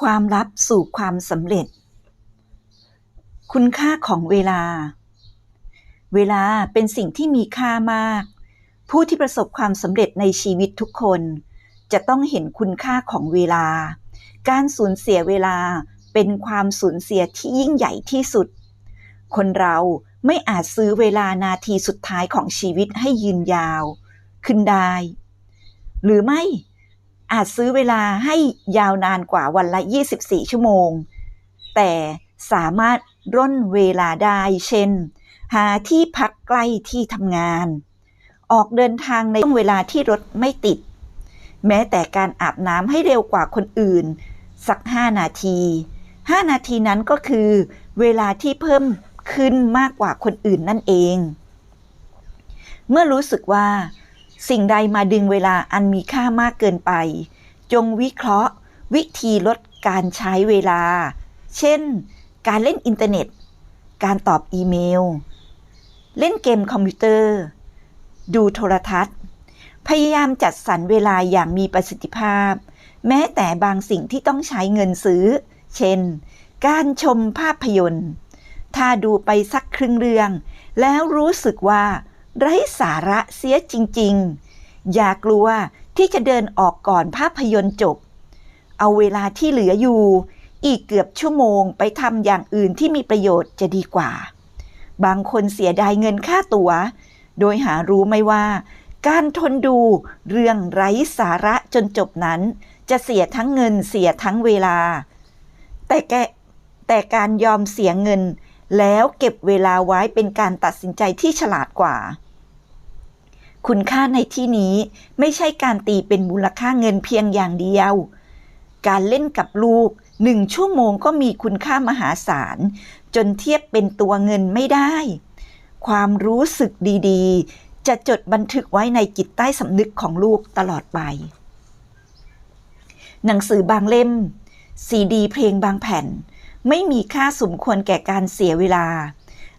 ความลับสู่ความสำเร็จ คุณค่าของเวลา เวลาเป็นสิ่งที่มีค่ามาก ผู้ที่ประสบความสำเร็จในชีวิตทุกคน จะต้องเห็นคุณค่าของเวลา การสูญเสียเวลาเป็นความสูญเสียที่ยิ่งใหญ่ที่สุด คนเราไม่อาจซื้อเวลานาทีสุดท้ายของชีวิตให้ยืนยาว ขึ้นได้ หรือไม่ อาจซื้อเวลาให้ยาวนานกว่าวันละ 24 ชั่วโมง แต่สามารถร่นเวลาได้ เช่น หาที่พักใกล้ที่ทำงาน ออกเดินทางในช่วงเวลาที่รถไม่ติด แม้แต่การอาบน้ำให้เร็วกว่าคนอื่น สัก 5 นาที 5 นาทีนั้นก็คือ เวลาที่เพิ่มขึ้นมากกว่าคนอื่นนั่นเอง เมื่อรู้สึกว่า สิ่งใดมาดึงเวลาอันมีค่ามากเกินไป จงวิเคราะห์ วิธีลดการใช้เวลา เช่น การเล่นอินเทอร์เน็ต การตอบอีเมล เล่นเกมคอมพิวเตอร์ ดูโทรทัศน์ พยายามจัดสรรเวลาอย่างมีประสิทธิภาพ แม้แต่บางสิ่งที่ต้องใช้เงินซื้อ เช่น การชมภาพยนตร์ ถ้าดูไปสักครึ่งเรื่อง แล้วรู้สึกว่า ไร้สาระเสียจริง ๆ อย่ากลัวที่จะเดินออกก่อนภาพยนตร์จบ เอาเวลาที่เหลืออยู่ อีกเกือบชั่วโมงไปทำอย่างอื่นที่มีประโยชน์จะดีกว่า บางคนเสียดายเงินค่าตัว๋ว โดยหารู้ไม่ว่า การทนดูเรื่องไร้สาระจนจบนั้น จะเสียทั้งเงินเสียทั้งเวลา แต่แกแต่การยอมเสียเงิน แล้วเก็บเวลาไว้เป็นการตัดสินใจที่ฉลาดกว่า คุณค่าในที่นี้ไม่ใช่การตีเป็นมูลค่าเงินเพียงอย่างเดียว การเล่นกับลูกหนึ่งชั่วโมงก็มีคุณค่ามหาศาล จนเทียบเป็นตัวเงินไม่ได้ ความรู้สึกดีๆ จะจดบันทึกไว้ในจิตใต้สำนึกของลูกตลอดไป หนังสือบางเล่มซีดีเพลงบางแผ่น ไม่มีค่าสมควรแก่การเสียเวลา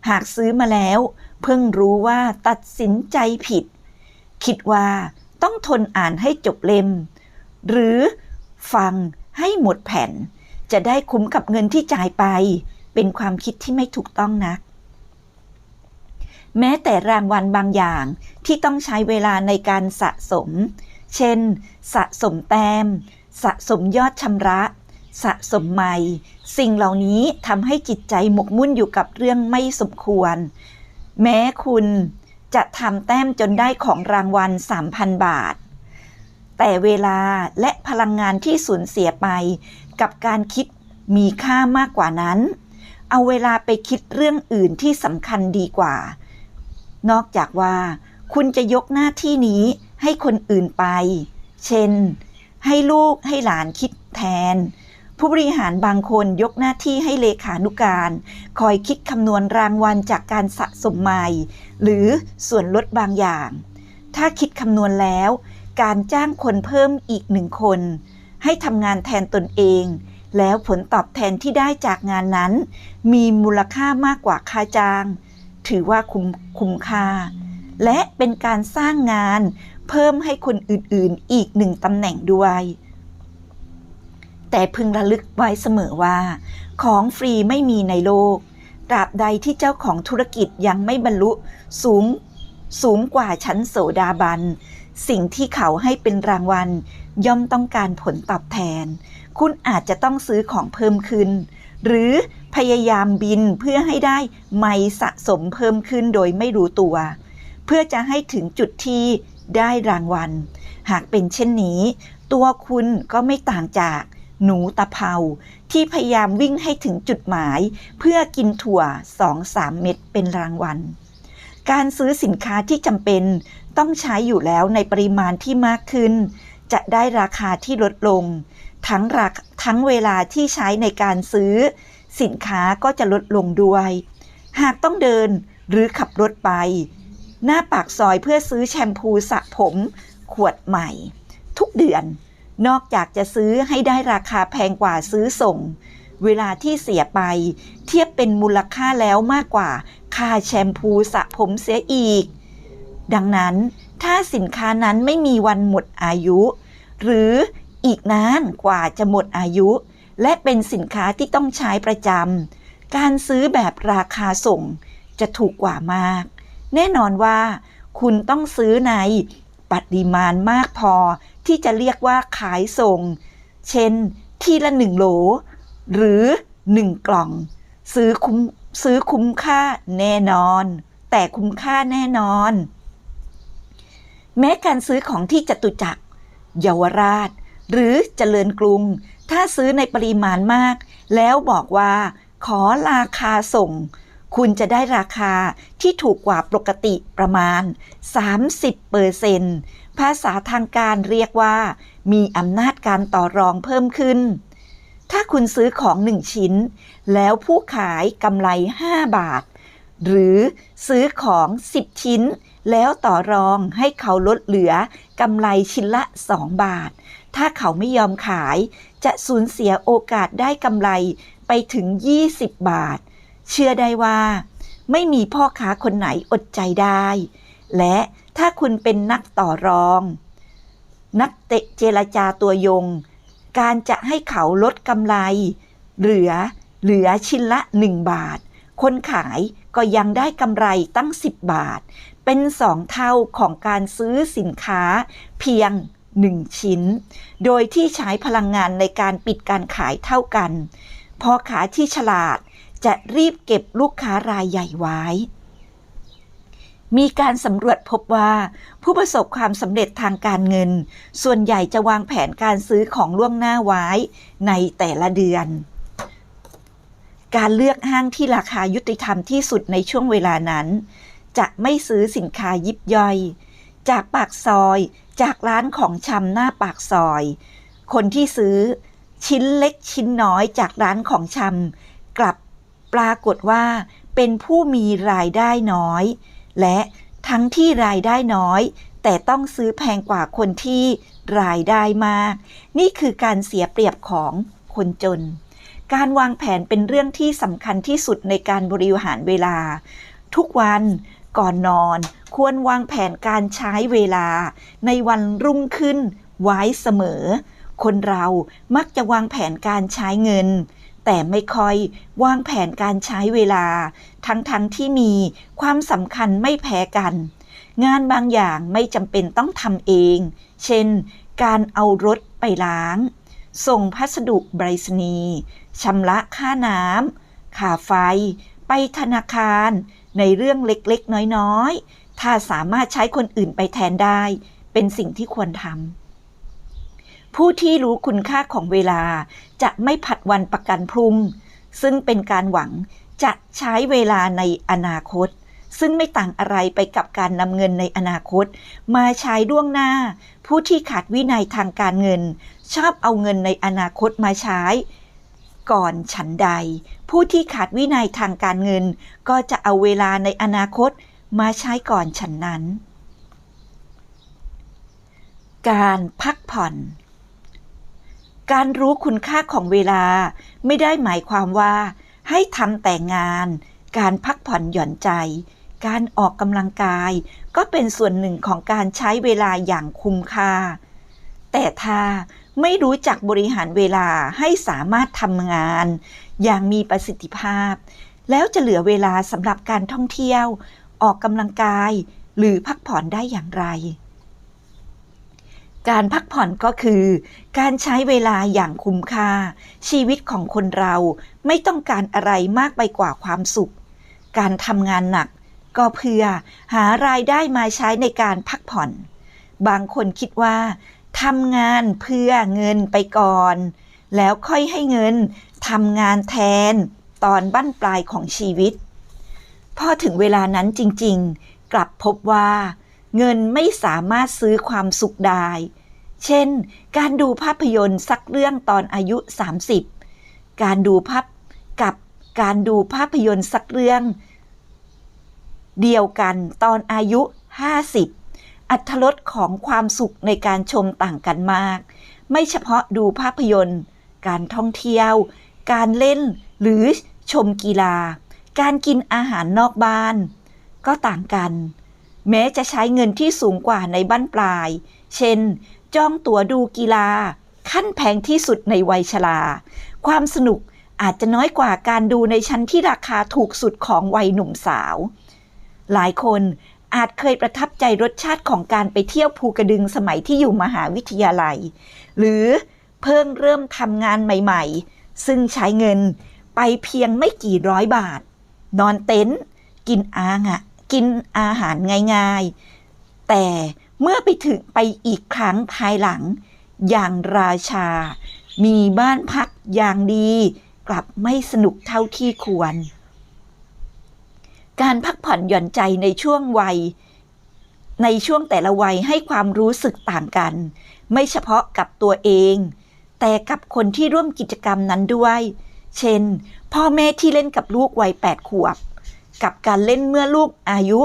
หากซื้อมาแล้ว เพิ่งรู้ว่าตัดสินใจผิด คิดว่าต้องทนอ่านให้จบเล่ม หรือฟังให้หมดแผ่น จะได้คุ้มกับเงินที่จ่ายไป เป็นความคิดที่ไม่ถูกต้องนัก แม้แต่รางวัลบางอย่างที่ต้องใช้เวลาในการสะสม เช่น สะสมแต้ม สะสมยอดชำระ สะสมใหม่ สิ่งเหล่านี้ทำให้จิตใจหมกมุ่นอยู่กับเรื่องไม่สมควร แม้คุณจะทำแต้มจนได้ของรางวัล 3,000 บาท แต่เวลาและพลังงานที่สูญเสียไป กับการคิดมีค่ามากกว่านั้น เอาเวลาไปคิดเรื่องอื่นที่สำคัญดีกว่า นอกจากว่า คุณจะยกหน้าที่นี้ให้คนอื่นไป เช่น ให้ลูกให้หลานคิดแทน ผู้บริหารบางคนยกหน้าที่ให้เลขานุการ คอยคิดคำนวณรางวัลจากการสะสมใหม่หรือส่วนลดบางอย่าง ถ้าคิดคำนวณแล้ว การจ้างคนเพิ่มอีกหนึ่งคน ให้ทำงานแทนตนเอง แล้วผลตอบแทนที่ได้จากงานนั้น มีมูลค่ามากกว่าค่าจ้าง ถือว่าคุ้มคุ้มค่า และเป็นการสร้างงานเพิ่มให้คนอื่นๆ อีกหนึ่งตำแหน่งด้วย แต่พึงระลึกไว้เสมอว่า ของฟรีไม่มีในโลก ตราบใดที่เจ้าของธุรกิจยังไม่บรรลุสูงสูงกว่าชั้นโสดาบัน สิ่งที่เขาให้เป็นรางวัล ย่อมต้องการผลตอบแทน คุณอาจจะต้องซื้อของเพิ่มขึ้น หรือพยายามบินเพื่อให้ได้ไม่สะสมเพิ่มขึ้นโดยไม่รู้ตัว เพื่อจะให้ถึงจุดที่ได้รางวัล หากเป็นเช่นนี้ ตัวคุณก็ไม่ต่างจาก หนูตะเภาที่พยายามวิ่งให้ถึงจุดหมาย เพื่อกินถั่ว2-3เม็ดเป็นรางวัล การซื้อสินค้าที่จำเป็นต้องใช้อยู่แล้วในปริมาณที่มากขึ้น จะได้ราคาที่ลดลง ทั้งราทั้งเวลาที่ใช้ในการซื้อ สินค้าก็จะลดลงด้วย หากต้องเดินหรือขับรถไป หน้าปากซอยเพื่อซื้อแชมพูสระผม ขวดใหม่ ทุกเดือน นอกจากจะซื้อให้ได้ราคาแพงกว่าซื้อส่ง เวลาที่เสียไป เทียบเป็นมูลค่าแล้วมากกว่า ค่าแชมพูสระผมเสียอีก ดังนั้นถ้าสินค้านั้นไม่มีวันหมดอายุ หรืออีกนานกว่าจะหมดอายุ และเป็นสินค้าที่ต้องใช้ประจำการซื้อแบบราคาส่งจะถูกกว่ามาก แน่นอนว่าคุณต้องซื้อใน ปริมาณมากพอ ที่จะเรียกว่าขายส่ง เช่น ทีละหนึ่งโหล หรือหนึ่งกล่อง ซื้อคุ้มซื้อคุ้มค่าแน่นอน แต่คุ้มค่าแน่นอน แม้การซื้อของที่จตุจักร เยาวราช หรือเจริญกรุง ถ้าซื้อในปริมาณมาก แล้วบอกว่า ขอราคาส่ง คุณจะได้ราคาที่ถูกกว่าปกติประมาณ 30เปอร์เซนภาษาทางการเรียกว่า มีอำนาจการต่อรองเพิ่มขึ้น ถ้าคุณซื้อของหนึ่งชิ้น แล้วผู้ขายกำไร 5 บาท หรือซื้อของ 10 ชิ้น แล้วต่อรองให้เขาลดเหลือกำไรชิ้นละ 2 บาท ถ้าเขาไม่ยอมขายจะสูญเสียโอกาสได้กำไรไปถึง 20 บาท เชื่อได้ว่า ไม่มีพ่อค้าคนไหนอดใจได้ และถ้าคุณเป็นนักต่อรอง นักเตะเจรจาตัวยง การจะให้เขาลดกำไร เหลือเหลือชิ้นละ 1 บาท คนขายก็ยังได้กำไรตั้ง 10 บาท เป็นสองเท่าของการซื้อสินค้าเพียง 1 ชิ้น โดยที่ใช้พลังงานในการปิดการขายเท่ากันพอขาที่ฉลาด จะรีบเก็บลูกค้ารายใหญ่ไว้ มีการสำรวจพบว่า ผู้ประสบความสำเร็จทางการเงิน ส่วนใหญ่จะวางแผนการซื้อของล่วงหน้าไว้ในแต่ละเดือน การเลือกห้างที่ราคายุติธรรมที่สุดในช่วงเวลานั้น จะไม่ซื้อสินค้ายิบย่อย จากปากซอยจากร้านของชำหน้าปากซอย คนที่ซื้อชิ้นเล็กชิ้นน้อยจากร้านของชำกลับ ปรากฏว่าเป็นผู้มีรายได้น้อย และทั้งที่รายได้น้อย แต่ต้องซื้อแพงกว่าคนที่รายได้มาก นี่คือการเสียเปรียบของคนจน การวางแผนเป็นเรื่องที่สำคัญที่สุดในการบริหารเวลา ทุกวันก่อนนอนควรวางแผนการใช้เวลา ในวันรุ่งขึ้นไว้เสมอ คนเรามักจะวางแผนการใช้เงิน แต่ไม่ค่อยวางแผนการใช้เวลา ทั้งๆทที่มีความสำคัญไม่แพ้กัน งานบางอย่างไม่จำเป็นต้องทำเอง เช่น การเอารถไปล้าง ส่งพัสดุไปรษณีย์ชำระค่าน้ำค่าไฟ ไปธนาคาร ในเรื่องเล็กๆ น้อยๆ ถ้าสามารถใช้คนอื่นไปแทนได้ เป็นสิ่งที่ควรทำ ผู้ที่รู้คุณค่าของเวลาจะไม่ผัดวันประกันพรุ่ง ซึ่งเป็นการหวังจะใช้เวลาในอนาคต ซึ่งไม่ต่างอะไรไปกับการนำเงินในอนาคต มาใช้ล่วงหน้า ผู้ที่ขาดวินัยทางการเงิน ชอบเอาเงินในอนาคตมาใช้ ก่อนฉันใด ผู้ที่ขาดวินัยทางการเงิน ก็จะเอาเวลาในอนาคตมาใช้ก่อนฉันนั้น การพักผ่อน การรู้คุณค่าของเวลาไม่ได้หมายความว่า ให้ทำแต่งาน การพักผ่อนหย่อนใจ การออกกำลังกาย ก็เป็นส่วนหนึ่งของการใช้เวลาอย่างคุ้มค่า แต่ถ้าไม่รู้จักบริหารเวลาให้สามารถทำงาน อย่างมีประสิทธิภาพ แล้วจะเหลือเวลาสำหรับการท่องเที่ยว ออกกำลังกาย หรือพักผ่อนได้อย่างไร การพักผ่อนก็คือ การใช้เวลาอย่างคุ้มค่า ชีวิตของคนเราไม่ต้องการอะไรมากไปกว่าความสุข การทำงานหนัก ก็เพื่อหารายได้มาใช้ในการพักผ่อน บางคนคิดว่าทำงานเพื่อเงินไปก่อน แล้วค่อยให้เงินทำงานแทนตอนบั้นปลายของชีวิต พอถึงเวลานั้นจริงๆ กลับพบว่า เงินไม่สามารถซื้อความสุขได้ เช่น การดูภาพยนตร์สักเรื่องตอนอายุ 30 การดูภาพกับการดูภาพยนตร์สักเรื่อง เดียวกันตอนอายุ 50 อัตรสของความสุขในการชมต่างกันมาก ไม่เฉพาะดูภาพยนตร์ การท่องเที่ยว การเล่นหรือชมกีฬา การกินอาหารนอกบ้าน ก็ต่างกัน แม้จะใช้เงินที่สูงกว่าในบ้านปลาย เช่น จองตั๋วดูกีฬา ขั้นแพงที่สุดในวัยชรา ความสนุกอาจจะน้อยกว่าการดูในชั้นที่ราคาถูกสุดของวัยหนุ่มสาว หลายคนอาจเคยประทับใจรสชาติของการไปเที่ยวภูกระดึงสมัยที่อยู่มหาวิทยาลัย หรือเพิ่งเริ่มทำงานใหม่ๆ ซึ่งใช้เงินไปเพียงไม่กี่ร้อยบาท นอนเต็นท์กินอางอะ กินอาหารง่ายๆ แต่เมื่อไปถึงไปอีกครั้งภายหลัง อย่างราชา มีบ้านพักอย่างดี กลับไม่สนุกเท่าที่ควร การพักผ่อนหย่อนใจในช่วงวัย ในช่วงแต่ละวัยให้ความรู้สึกต่างกัน ไม่เฉพาะกับตัวเอง แต่กับคนที่ร่วมกิจกรรมนั้นด้วย เช่น พ่อแม่ที่เล่นกับลูกวัย8ขวบ กับการเล่นเมื่อลูกอายุ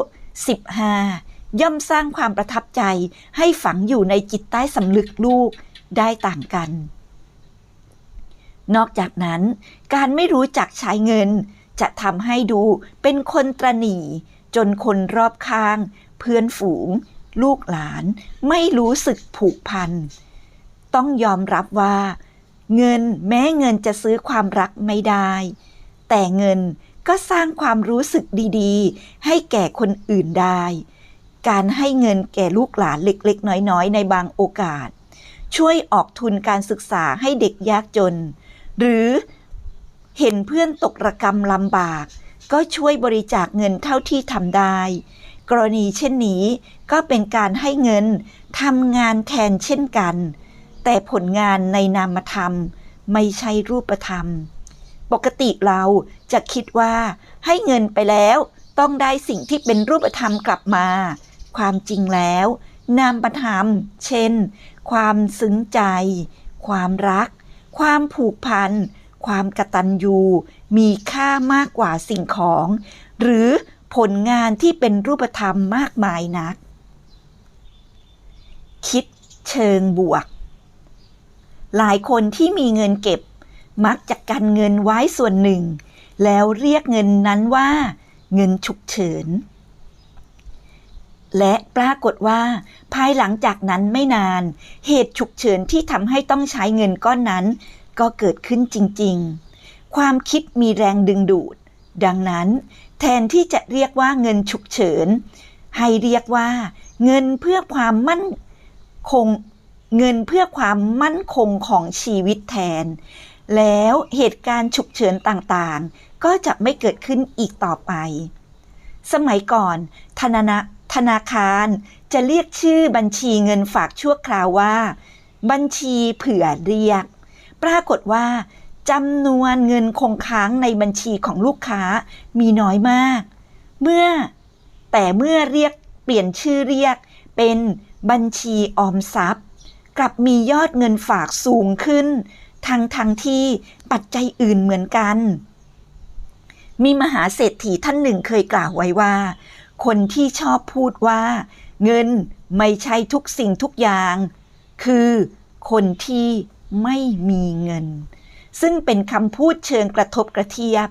15 ย่อมสร้างความประทับใจให้ฝังอยู่ในจิตใต้สำนึกลูกได้ต่างกัน นอกจากนั้น การไม่รู้จักใช้เงิน จะทำให้ดูเป็นคนตรณีจนคนรอบข้าง เพื่อนฝูง ลูกหลาน ไม่รู้สึกผูกพัน ต้องยอมรับว่า เงินแม้เงินจะซื้อความรักไม่ได้ แต่เงิน ก็สร้างความรู้สึกดีๆ ให้แก่คนอื่นได้ การให้เงินแก่ลูกหลานเล็กๆ น้อยๆ ในบางโอกาส ช่วยออกทุนการศึกษาให้เด็กยากจน หรือเห็นเพื่อนตกระกรรมลำบาก ก็ช่วยบริจาคเงินเท่าที่ทำได้ กรณีเช่นนี้ก็เป็นการให้เงินทำงานแทนเช่นกัน แต่ผลงานในนามธรรม ไม่ใช่รูปธรรม ปกติเราจะคิดว่าให้เงินไปแล้วต้องได้สิ่งที่เป็นรูปธรรมกลับมา ความจริงแล้ว นามธรรม เช่น ความซึ้งใจ ความรัก ความผูกพัน ความกตัญญู มีค่ามากกว่าสิ่งของ หรือผลงานที่เป็นรูปธรรมมากมายนัก คิดเชิงบวก หลายคนที่มีเงินเก็บ มักจะกันเงินไว้ส่วนหนึ่ง แล้วเรียกเงินนั้นว่า เงินฉุกเฉิน และปรากฏว่า ภายหลังจากนั้นไม่นาน เหตุฉุกเฉินที่ทำให้ต้องใช้เงินก้อนนั้น ก็เกิดขึ้นจริง ๆ ความคิดมีแรงดึงดูด ดังนั้น แทนที่จะเรียกว่าเงินฉุกเฉิน ให้เรียกว่า เงินเพื่อความมั่นคงเงินเพื่อความมั่นคงของชีวิตแทน แล้วเหตุการณ์ฉุกเฉินต่างๆ ก็จะไม่เกิดขึ้นอีกต่อไป สมัยก่อน ธนาธนาคารจะเรียกชื่อบัญชีเงินฝากชั่วคราวว่า บัญชีเผื่อเรียก ปรากฏว่าจำนวนเงินคงค้างในบัญชีของลูกค้ามีน้อยมาก เมื่อแต่เมื่อเรียกเปลี่ยนชื่อเรียกเป็นบัญชีออมทรัพย์ กลับมียอดเงินฝากสูงขึ้น ทั้งทั้งที่ปัจจัยอื่นเหมือนกัน มีมหาเศรษฐีท่านหนึ่งเคยกล่าวไว้ว่า คนที่ชอบพูดว่า เงินไม่ใช่ทุกสิ่งทุกอย่าง คือคนที่ไม่มีเงิน ซึ่งเป็นคำพูดเชิงกระทบกระเทียบ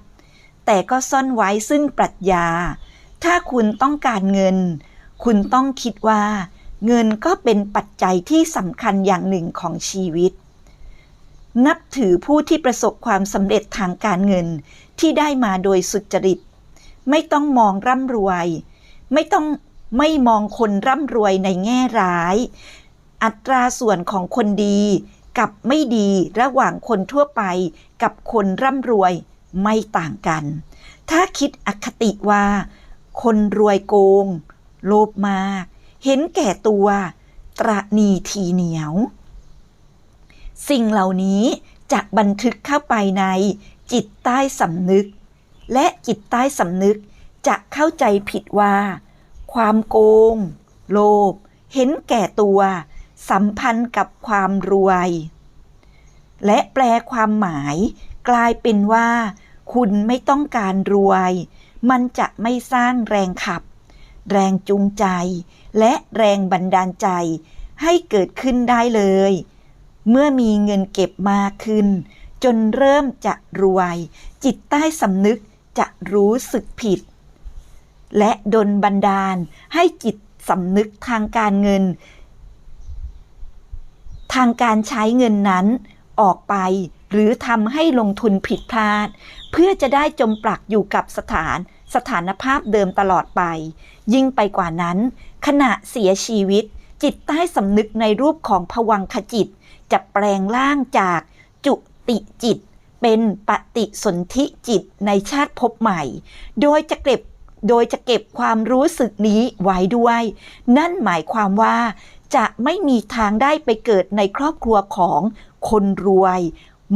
แต่ก็ซ่อนไว้ซึ่งปรัชญา ถ้าคุณต้องการเงิน คุณต้องคิดว่า เงินก็เป็นปัจจัยที่สำคัญอย่างหนึ่งของชีวิต นับถือผู้ที่ประสบความสำเร็จทางการเงินที่ได้มาโดยสุจริต ไม่ต้องมองร่ำรวย ไม่ต้องไม่มองคนร่ำรวยในแง่ร้าย อัตราส่วนของคนดีกับไม่ดีระหว่างคนทั่วไปกับคนร่ำรวยไม่ต่างกัน ถ้าคิดอคติว่า คนรวยโกง โลภมาก เห็นแก่ตัว ตระนีทีเหนียว สิ่งเหล่านี้จะบันทึกเข้าไปในจิตใต้สำนึก และจิตใต้สำนึกจะเข้าใจผิดว่า ความโกง โลภเห็นแก่ตัว สัมพันธ์กับความรวย และแปลความหมายกลายเป็นว่า คุณไม่ต้องการรวย มันจะไม่สร้างแรงขับ แรงจูงใจ และแรงบันดาลใจให้เกิดขึ้นได้เลย เมื่อมีเงินเก็บมากขึ้น จนเริ่มจะรวย จิตใต้สำนึกจะรู้สึกผิด และดนบันดาลให้จิตสำนึกทางการเงินททางการใช้เงินนั้นออกไปหรือทำให้ลงทุนผิดพลาด เพื่อจะได้จมปลักอยู่กับสถานสถานภาพเดิมตลอดไป ยิ่งไปกว่านั้น ขณะเสียชีวิต จิตใต้สำนึกในรูปของผวังขจิต จะแปลงร่างจากจุติจิต เป็นปฏิสนธิจิตในชาติภพใหม่ โดยจะเก็บโดยจะเก็บความรู้สึกนี้ไว้ด้วย นั่นหมายความว่าจะไม่มีทางได้ไปเกิดในครอบครัวของคนรวย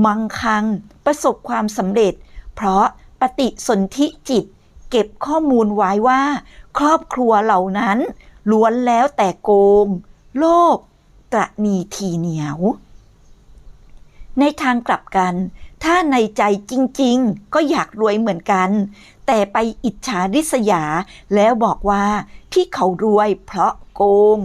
มังคัง ประสบความสำเร็จ เพราะปฏิสนธิจิต เก็บข้อมูลไว้ว่า ครอบครัวเหล่านั้น ล้วนแล้วแต่โกง โลภ ตระนีทีเหนียว ในทางกลับกัน ถ้าในใจจริงๆ ก็อยากรวยเหมือนกัน แต่ไปอิจฉาริษยาแล้วบอกว่าที่เขารวยเพราะโกง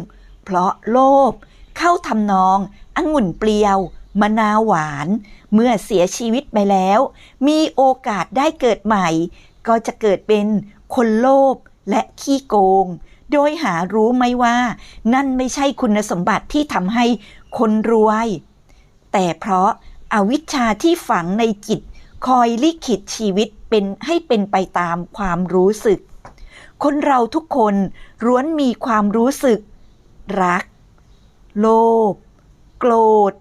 เพราะโลภเข้าทำนององุ่นเปรี้ยวมะนาวหวาน เมื่อเสียชีวิตไปแล้ว มีโอกาสได้เกิดใหม่ ก็จะเกิดเป็นคนโลภและขี้โกง โดยหารู้ไหมว่า นั่นไม่ใช่คุณสมบัติที่ทำให้คนรวย แต่เพราะอาวิชชาที่ฝังในจิต คอยลิขิตชีวิตเป็นให้เป็นไปตามความรู้สึก คนเราทุกคนล้วนมีความรู้สึก รัก โลภโกรธ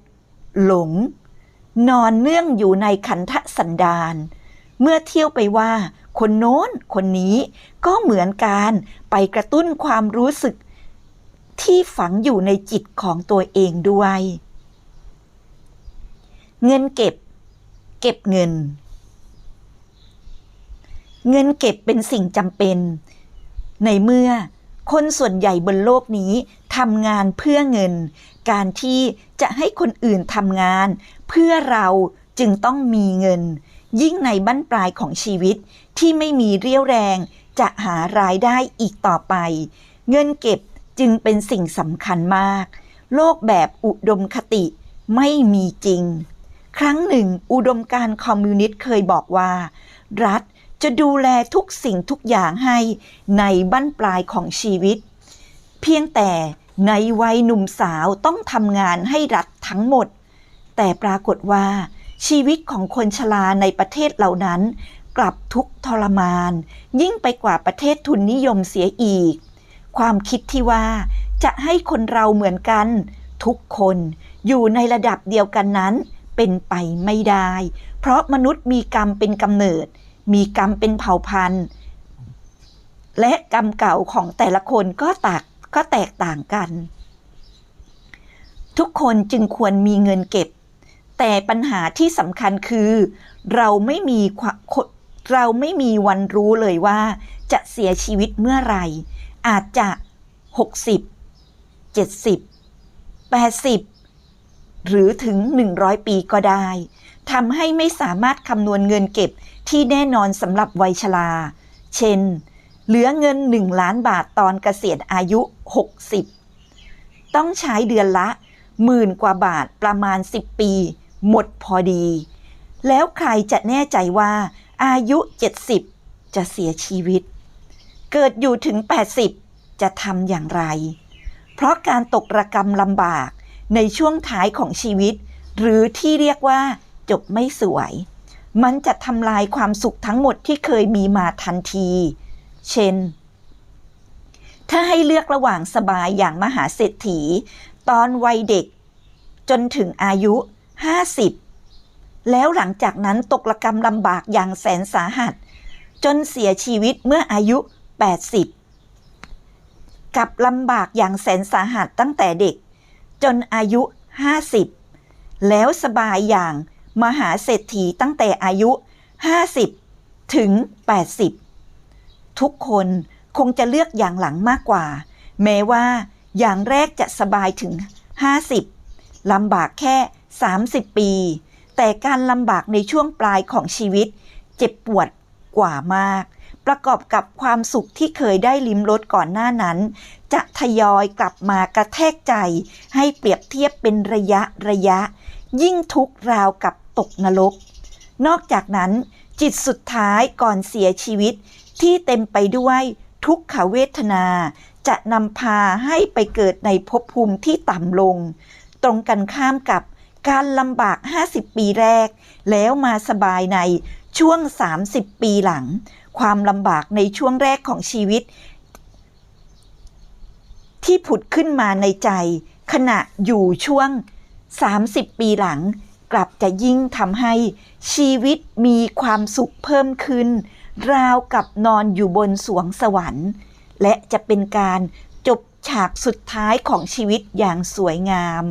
หลง นอนเนื่องอยู่ในขันธสันดานเมื่อเที่ยวไปว่า คนโน้นคนนี้ก็เหมือนการไปกระตุ้นความรู้สึกที่ฝังอยู่ในจิตของตัวเองด้วย เงินเก็บ เก็บเงิน เงินเก็บเป็นสิ่งจำเป็น ในเมื่อคนส่วนใหญ่บนโลกนี้ทำงานเพื่อเงิน การที่จะให้คนอื่นทำงาน เพื่อเราจึงต้องมีเงิน ยิ่งในบั้นปลายของชีวิตที่ไม่มีเรี่ยวแรง จะหารายได้อีกต่อไป เงินเก็บจึงเป็นสิ่งสำคัญมาก โลกแบบอุดมคติไม่มีจริง ครั้งหนึ่ง อุดมการคอมมิวนิสต์เคยบอกว่า รัฐจะดูแลทุกสิ่งทุกอย่างให้ในบั้นปลายของชีวิต เพียงแต่ในวัยหนุ่มสาวต้องทำงานให้รัฐทั้งหมด แต่ปรากฏว่า ชีวิตของคนชราในประเทศเหล่านั้น กลับทุกทรมาน ยิ่งไปกว่าประเทศทุนนิยมเสียอีก ความคิดที่ว่าจะให้คนเราเหมือนกัน ทุกคนอยู่ในระดับเดียวกันนั้น เป็นไปไม่ได้ เพราะมนุษย์มีกรรมเป็นกำเนิด มีกรรมเป็นเผ่าพันธุ์ และกรรมเก่าของแต่ละคนก็ตากก็แตกต่างกัน ทุกคนจึงควรมีเงินเก็บ แต่ปัญหาที่สำคัญคือ เราไม่มีเราไม่มีวันรู้เลยว่า จะเสียชีวิตเมื่อไหร่ อาจจะ 60 70 80 หรือถึง 100 ปีก็ได้ทำให้ไม่สามารถคำนวณเงินเก็บที่แน่นอนสำหรับวัยชรา เช่น เหลือเงิน 1 ล้านบาทตอนเกษียณอายุ 60 ต้องใช้เดือนละหมื่นกว่าบาทประมาณ 10 ปี หมดพอดี แล้วใครจะแน่ใจว่า อายุ 70 จะเสียชีวิต เกิดอยู่ถึง 80 จะทำอย่างไร เพราะการตกระกรรมลำบากในช่วงท้ายของชีวิต หรือที่เรียกว่า จบไม่สวย มันจะทำลายความสุขทั้งหมดที่เคยมีมาทันที เช่น ถ้าให้เลือกระหว่างสบายอย่างมหาเศรษฐี ตอนวัยเด็กจนถึงอายุ 50 แล้วหลังจากนั้นตกระกรรมลำบากอย่างแสนสาหัส จนเสียชีวิตเมื่ออายุ 80 กับลำบากอย่างแสนสาหัสตั้งแต่เด็ก จนอายุ 50 แล้วสบายอย่างมหาเศรษฐีตั้งแต่อายุ 50 ถึง 80 ทุกคนคงจะเลือกอย่างหลังมากกว่า แม้ว่าอย่างแรกจะสบายถึง 50ลำบากแค่ 30 ปี แต่การลำบากในช่วงปลายของชีวิต เจ็บปวดกว่ามาก ประกอบกับความสุขที่เคยได้ลิ้มรสก่อนหน้านั้น จะทยอยกลับมากระแทกใจ ให้เปรียบเทียบเป็นระยะระยะ ยิ่งทุกข์ราวกับตกนรก นอกจากนั้น จิตสุดท้ายก่อนเสียชีวิตที่เต็มไปด้วยทุกขเวทนา จะนำพาให้ไปเกิดในภพภูมิที่ต่ำลง ตรงกันข้ามกับ การลำบาก 50 ปีแรก แล้วมาสบายในช่วง 30 ปีหลัง ความลำบากในช่วงแรกของชีวิต ที่ผุดขึ้นมาในใจ ขณะอยู่ช่วง 30 ปีหลัง กลับจะยิ่งทำให้ชีวิตมีความสุขเพิ่มขึ้น ราวกับนอนอยู่บนสวงสวรรค์ และจะเป็นการ ฉากสุดท้ายของชีวิตอย่างสวยงาม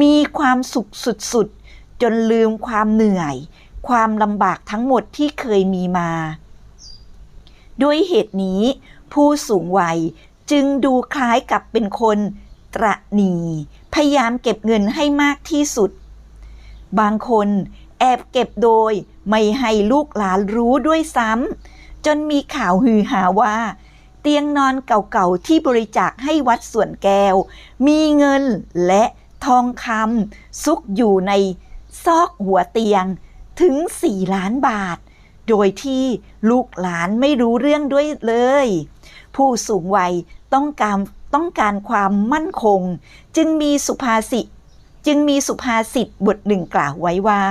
มีความสุขสุดๆ จนลืมความเหนื่อย ความลำบากทั้งหมดที่เคยมีมา ด้วยเหตุนี้ ผู้สูงวัยจึงดูคล้ายกับเป็นคนตระหนีพยายามเก็บเงินให้มากที่สุด บางคนแอบเก็บโดยไม่ให้ลูกหลานรู้ด้วยซ้ำจนมีข่าวฮือหาว่า ตียงนอนเก่าๆที่บริจาคให้วัดสวนแก้ว มีเงินและทองคำซุกอยู่ในซอกหัวเตียงถึง 4 ล้านบาท โดยที่ลูกหลานไม่รู้เรื่องด้วยเลย ผู้สูงวัยต้องการต้องการความมั่นคง จึงมีสุภาษิตจึงมีสุภาษิตบทหนึ่งกล่าวไว้ว่า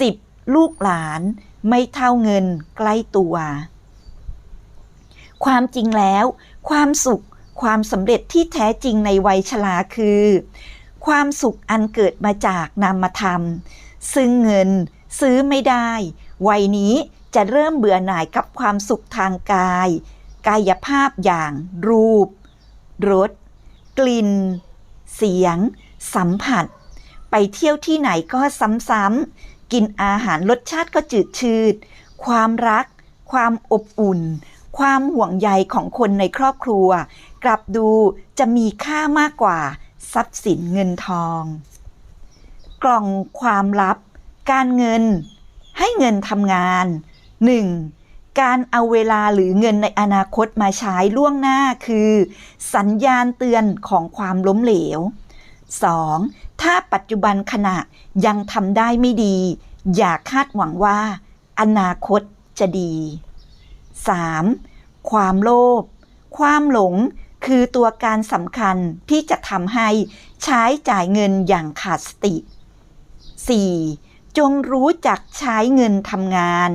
สิบลูกหลานไม่เท่าเงินใกล้ตัว ความจริงแล้ว ความสุข ความสำเร็จที่แท้จริงในวัยชราคือ ความสุขอันเกิดมาจากนามธรรม ซึ่งเงินซื้อไม่ได้ วัยนี้จะเริ่มเบื่อหน่ายกับความสุขทางกาย กายภาพอย่าง รูป รส กลิ่น เสียง สัมผัส ไปเที่ยวที่ไหนก็ซ้ำๆ กินอาหารรสชาติก็จืดชืด ความรัก ความอบอุ่น ความห่วงใยของคนในครอบครัว กลับดูจะมีค่ามากกว่า ทรัพย์สินเงินทอง กล่องความลับ การเงิน ให้เงินทำงาน 1. การเอาเวลาหรือเงินในอนาคตมาใช้ล่วงหน้าคือ สัญญาณเตือนของความล้มเหลว 2. ถ้าปัจจุบันขณะยังทำได้ไม่ดี อย่าคาดหวังว่า อนาคตจะดี 3. ความโลภ ความหลงคือตัวการสำคัญที่จะทำให้ใช้จ่ายเงินอย่างขาดสติ 4. จงรู้จักใช้เงินทำงาน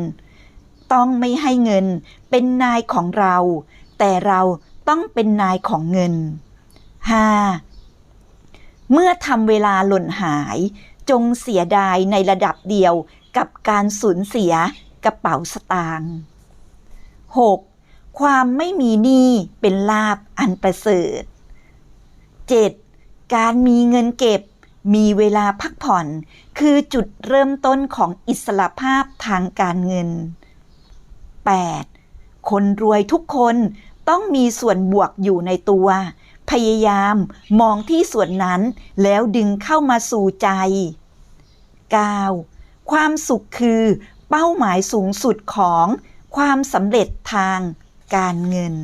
ต้องไม่ให้เงินเป็นนายของเรา แต่เราต้องเป็นนายของเงิน 5. เมื่อทำเวลาหล่นหาย จงเสียดายในระดับเดียวกับการสูญเสียกระเป๋าสตางค์ 6. ความไม่มีหนี้เป็นลาบอันประเสริฐ 7. การมีเงินเก็บ มีเวลาพักผ่อน คือจุดเริ่มต้นของอิสระภาพทางการเงิน 8. คนรวยทุกคนต้องมีส่วนบวกอยู่ในตัว พยายามมองที่ส่วนนั้นแล้วดึงเข้ามาสู่ใจ 9. ความสุขคือเป้าหมายสูงสุดของ ความสำเร็จทางการเงิน